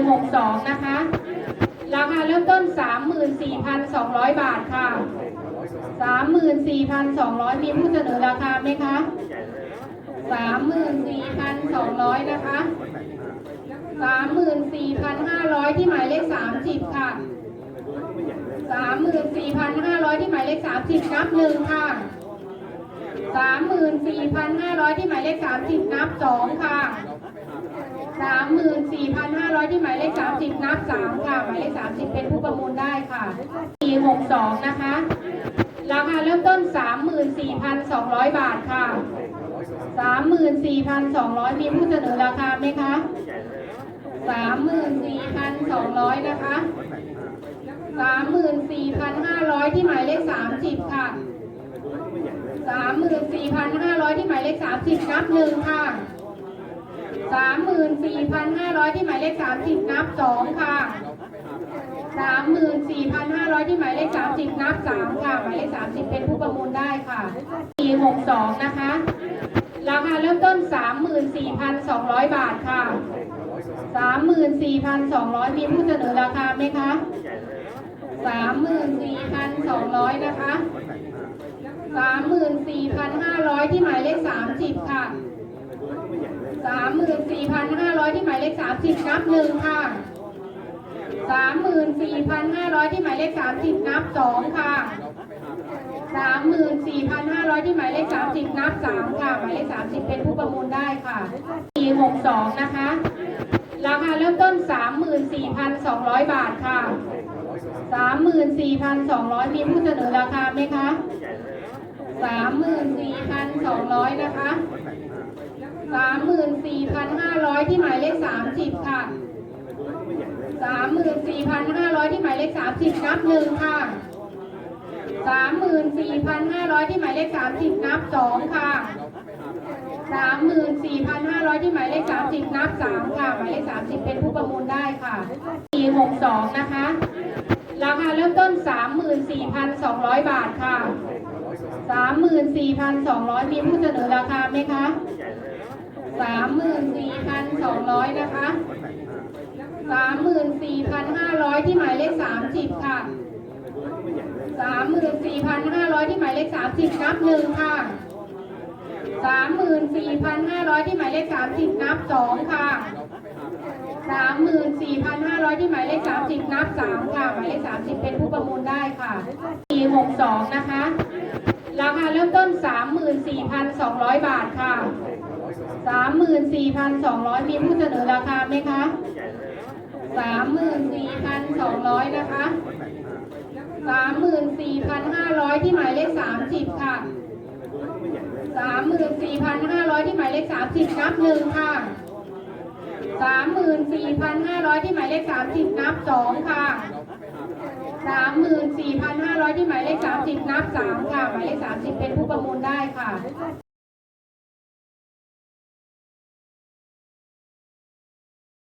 462 นะคะ ราคาเริ่มต้น 34,200 บาทค่ะ 34,200 มีผู้เสนอราคาไหมคะ 34,200 นะคะ 34,500 ที่หมายเลข 30 ค่ะ 34,500 ที่หมายเลข 30 นับหนึ่งค่ะ 34,500 ที่หมายเลข 30 นับสองค่ะ 34,500ที่หมายเลข30นับสามค่ะ หมายเลข30เป็นผู้ประมูลได้ค่ะ462นะคะ ราคาเริ่มต้น34,200บาทค่ะ34,200มีผู้เสนอราคาไหมคะ34,200นะคะ34,500ที่หมายเลข30ค่ะ34,500ที่หมายเลข30นับหนึ่งค่ะ 34,500ที่หมายเลข30นับสองค่ะ34,500ที่หมายเลข30นับสามค่ะ หมายเลข30เป็นผู้ประมูลได้ค่ะ462นะคะ ราคาเริ่มต้น34,200บาทค่ะ34,200มีผู้เสนอราคาไหมคะ34,200นะคะ34,500ที่หมายเลข สามหมื่นสี่พันห้าร้อยที่หมายเลขสามสิบนับหนึ่งค่ะสามหมื่นสี่พันห้าร้อยที่หมายเลขสามสิบนับสองค่ะสามหมื่นสี่พันห้าร้อยที่หมายเลขสามสิบนับสามค่ะ หมายเลขสามสิบเป็นผู้ประมูลได้ค่ะสี่หกสองนะคะ ราคาเริ่มต้นสามหมื่นสี่พันสองร้อยบาทค่ะสามหมื่นสี่พันสองร้อยมีผู้เสนอราคาไหมคะสามหมื่นสี่พันสองร้อยนะคะ 34,500ที่หมายเลข30ค่ะ34,500ที่หมายเลข30นับหนึ่งค่ะ34,500ที่หมายเลข30นับสองค่ะ34,500ที่หมายเลข30นับสามค่ะ หมายเลข30เป็นผู้ประมูลได้ค่ะ462นะคะ ราคาเริ่มต้น34,200บาทค่ะ34,200มีผู้เสนอราคาไหมคะ สามหมื่นสี่พันสองร้อยนะคะสามหมื่นสี่พันห้าร้อยที่หมายเลขสามสิบค่ะสามหมื่นสี่พันห้าร้อยที่หมายเลขสามสิบนับหนึ่งค่ะสามหมื่นสี่พันห้าร้อยที่หมายเลขสามสิบนับสองค่ะสามหมื่นสี่พันห้าร้อยที่หมายเลขสามสิบนับสามค่ะ หมายเลขสามสิบเป็นผู้ประมูลได้ค่ะสี่หกสองนะคะ ราคาเริ่มต้นสามหมื่นสี่พันสองร้อยบาทค่ะ 34,200มีผู้เสนอราคาไหมคะ34,200นะคะ34,500ที่หมายเลข30ค่ะ34,500ที่หมายเลข30นับหนึ่งค่ะ34,500ที่หมายเลข30นับสองค่ะ34,500ที่หมายเลข30นับสามค่ะ หมายเลข30เป็นผู้ประมูลได้ค่ะ